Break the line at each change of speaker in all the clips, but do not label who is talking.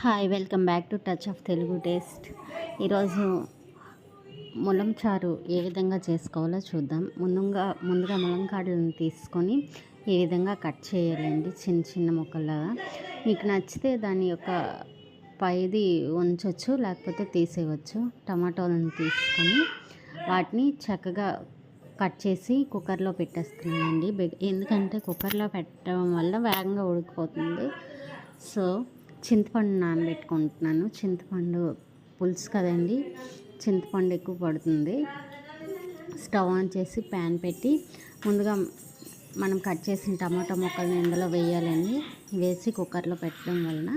Hi welcome back to touch of Telugu taste. ఈరోజు ములం చారు ఏ విధంగా చేసుకోవాలో చూద్దాం. ముందుగా ముందుగా ములంకాడలను తీసుకొని ఈ విధంగా కట్ చేయాలండి? చిన్న చిన్న ముక్కలాగా మీకు నచ్చితే దాని యొక్క పైది ఉంచవచ్చు లేకపోతే తీసేయవచ్చు. టమాటోలను తీసుకొని వాటిని చక్కగా కట్ చేసి కుక్కర్లో పెట్టేస్తున్నానండి. ఎందుకంటే కుక్కర్లో పెట్టడం వల్ల వేగంగా ఉడికిపోతుంది. సో చింతపండు నానబెట్టుకుంటున్నాను. చింతపండు పులుసు కదండి చింతపండు ఎక్కువ పడుతుంది. స్టవ్ ఆన్ చేసి ప్యాన్ పెట్టి ముందుగా మనం కట్ చేసిన టమాటా ముక్కల్ని ఇందులో వేయాలండి. వేసి కుక్కర్లో పెట్టడం వలన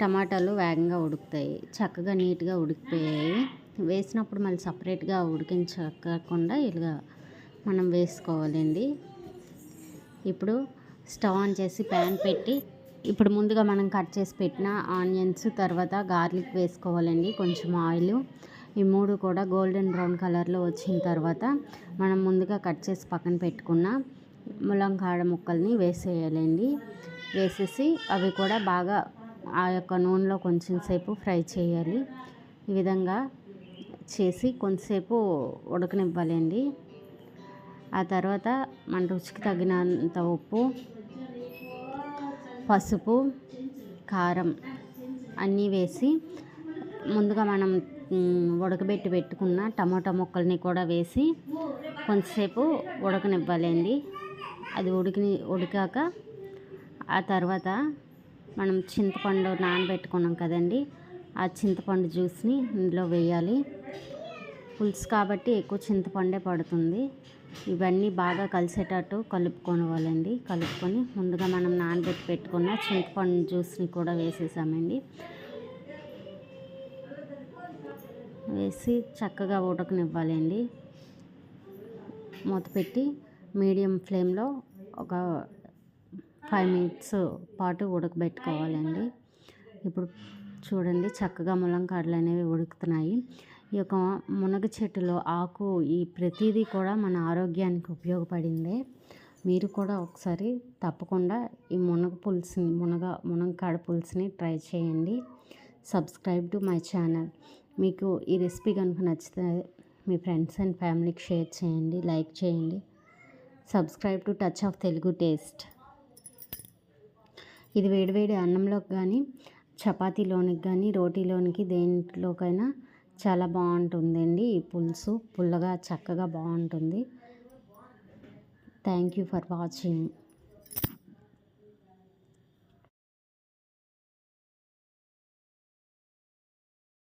టమాటాలు వేగంగా ఉడుకుతాయి. చక్కగా నీట్గా ఉడికిపోయాయి. వేసినప్పుడు మళ్ళీ సపరేట్గా ఉడికించకుండా ఇలా మనం వేసుకోవాలండి. ఇప్పుడు స్టవ్ ఆన్ చేసి ప్యాన్ పెట్టి ఇప్పుడు ముందుగా మనం కట్ చేసి పెట్టిన ఆనియన్స్ తర్వాత గార్లిక్ వేసుకోవాలండి కొంచెం ఆయిల్. ఈ మూడు కూడా గోల్డెన్ బ్రౌన్ కలర్లో వచ్చిన తర్వాత మనం ముందుగా కట్ చేసి పక్కన పెట్టుకున్న ములంకాడ ముక్కల్ని వేసేయాలండి. వేసేసి అవి కూడా బాగా ఆ యొక్క నూనెలో కొంచెం సేపు ఫ్రై చేయాలి. ఈ విధంగా చేసి కొంతసేపు ఉడకనివ్వాలండి. ఆ తర్వాత మన రుచికి తగినంత ఉప్పు పసుపు కారం అన్నీ వేసి ముందుగా మనం ఉడకబెట్టి పెట్టుకున్న టమాటా ముక్కల్ని కూడా వేసి కొంతసేపు ఉడకనివ్వాలండి. అది ఉడికి ఉడికాక ఆ తర్వాత మనం చింతపండు నానబెట్టుకున్నాం కదండి ఆ చింతపండు జ్యూస్ని ఇందులో వేయాలి. పులుసు కాబట్టి ఎక్కువ చింతపండే పడుతుంది. ఇవన్నీ బాగా కలిసేటట్టు కలుపుకోవాలండి కలుపుకొని ముందుగా మనం నానబెట్టి పెట్టుకున్న చింతపండు జ్యూస్ని కూడా వేసేసామండి. వేసి చక్కగా ఉడకనివ్వాలండి మూత పెట్టి మీడియం ఫ్లేమ్లో ఒక ఫైవ్ మినిట్స్ పాటు ఉడకబెట్టుకోవాలండి ఇప్పుడు చూడండి చక్కగా ములంకాడలు అనేవి ఉడుకుతున్నాయి. ఈ యొక్క మునగ చెట్టులో ఆకు ఈ ప్రతిదీ కూడా మన ఆరోగ్యానికి ఉపయోగపడిందే. మీరు కూడా ఒకసారి తప్పకుండా ఈ మునగ పులుసుని మునగ మునగకాడ పులుసుని ట్రై చేయండి. Subscribe to my channel. మీకు ఈ రెసిపీ కనుక నచ్చితే మీ ఫ్రెండ్స్ అండ్ ఫ్యామిలీకి షేర్ చేయండి లైక్ చేయండి. Subscribe to touch of Telugu taste. ఇది వేడివేడి అన్నంలోకి కానీ చపాతీలోనికి కానీ రోటీలోనికి దేంట్లోకైనా చాలా బాగుంటుందండి. ఈ పులుసు పుల్లగా చక్కగా బాగుంటుంది. Thank you for watching.